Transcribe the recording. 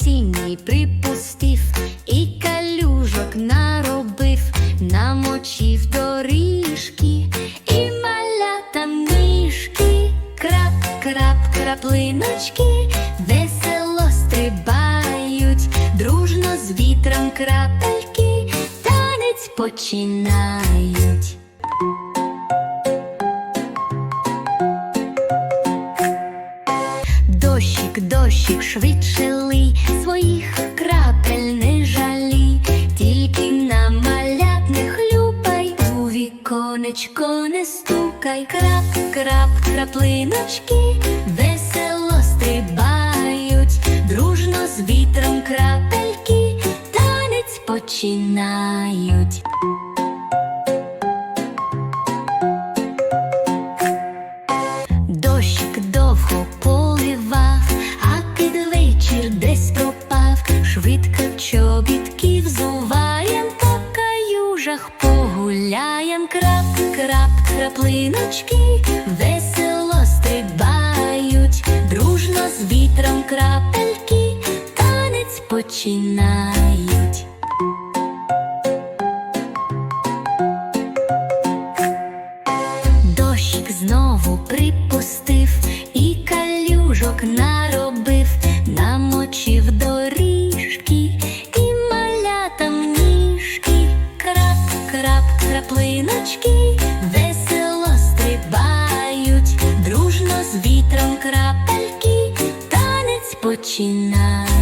осінній припустив і калюжок наробив, намочив доріжки і малята мішки, крап, крап, краплиночки, весело стрибають, дружно з вітром крапельки, танець починають. Дощик, дощик, швидше лий, своїх крапель не жалі, тільки на малят не хлюпай, у віконечко не стукай, крап, крап, краплиночки, весело стрибають, дружно з вітром крапельки, танець починають. Каюжах погуляєм. Крап, крап, краплиночки, весело стрибають, дружно з вітром крапельки, танець починають. Дощик знову припустив і калюжок наробив, краплиночки, весело стрибають, дружно з вітром крапельки, танець починають.